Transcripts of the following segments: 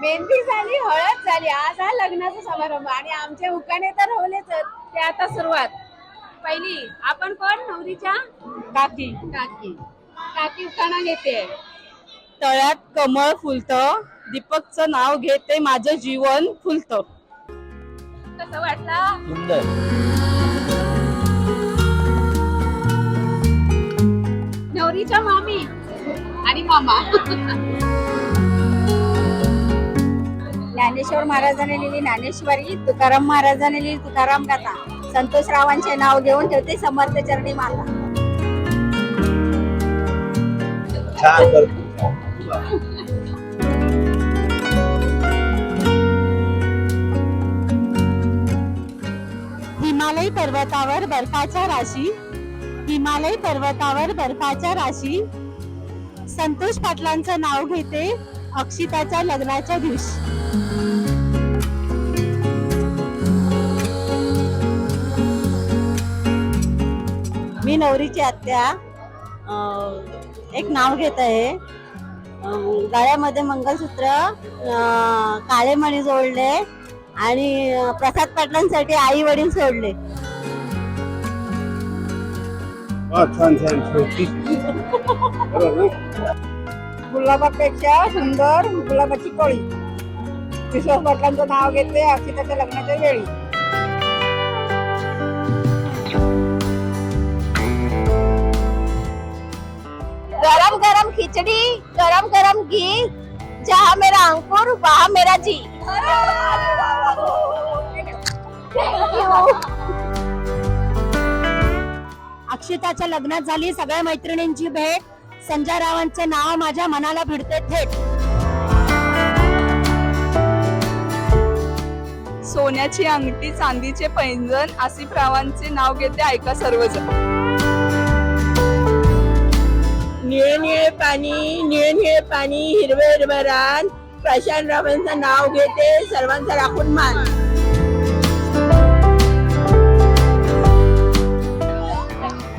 मेहंदी झाली हळद झाली आज हा लग्नाचा समारंभ. आणि आमचे उकाणे तर होलेच ते आता सुरुवात. पहिली आपण कोण? नवरीच्या? काकी. काकी. काकी उकाणा घेते. तळ्यात कमळ फुलतं. दीपकचं नाव घेते माझं जीवन फुलतं. कसं वाटलं? सुंदर. नवरीच्या मामी आणि मामा. ज्ञानेश्वर महाराजांनी लिहिली ज्ञानेश्वरी तुकाराम महाराजांनी लिहिली तुकाराम गाथा संतोष रावांचे नाव घेऊन ठेवते समर्थ चरणी माता. हिमालय पर्वतावर बर्फाच्या राशी हिमालय पर्वतावर बर्फाच्या राशी. संतोष पाटलांचं नाव घेते अक्षिताच्या लग्नाच्या दिवशी. मी नवरीची आत्या. एक नाव घेत आहे. गळ्यामध्ये मंगलसूत्र काळे मणी जोडले आणि प्रसाद पाटलांसाठी आई वडील सोडले? गुलाबापेक्षा सुंदर गुलाबाची कळी. विश्वास पाटलांचं नाव घेते अक्षिताच्या लग्नाच्या वेळी. गरम गरम खिचडी गरम गरम घी जहा मेरा अंकुर वहा मेरा जी. अक्षिताच्या लग्नात झाली सगळ्या मैत्रिणींची भेट. संजय रावांचे नाव माझ्या मनाला भिडते थेट. सोन्याची अंगठी चांदीचे पैंजण आसिफ रावांचे नाव घेते ऐका सर्वजण. निळे निळे पाणी निळे निळे पाणी हिरवे हिरवे रान. प्रशांत रावांचं नाव घेते सर्वांचा राखून मान.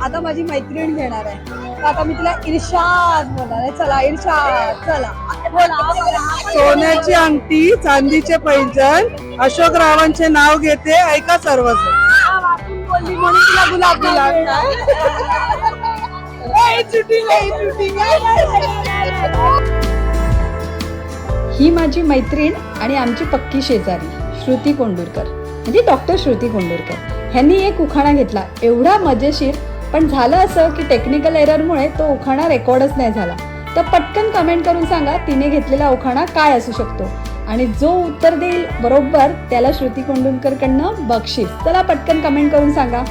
आता माझी मैत्रीण घेणार आहे. तर आता मी तिला इर्षाद बोलणार आहे. चला इर्षाद चला. सोन्याची अंगठी चांदीचे पैंजण अशोक रावांचे नाव घेते ऐका सर्वजण. बोलली म्हणून तिला गुलाब दिला ही माझी मैत्रीण आणि आमची पक्की शेजारी श्रुती कोंडूरकर. म्हणजे डॉक्टर श्रुती कोंडूरकर. ह्यांनी एक उखाणा घेतला. एवढा मजेशीर पण झालं असं की टेक्निकल एररमुळे तो उखाणा रेकॉर्डच नाही झाला. तर पटकन कमेंट करून सांगा तिने घेतलेला उखाणा काय असू शकतो? आणि जो उत्तर देईल बरोबर त्याला श्रुती कोंडूरकरकडनं बक्षीस. चला पटकन कमेंट करून सांगा.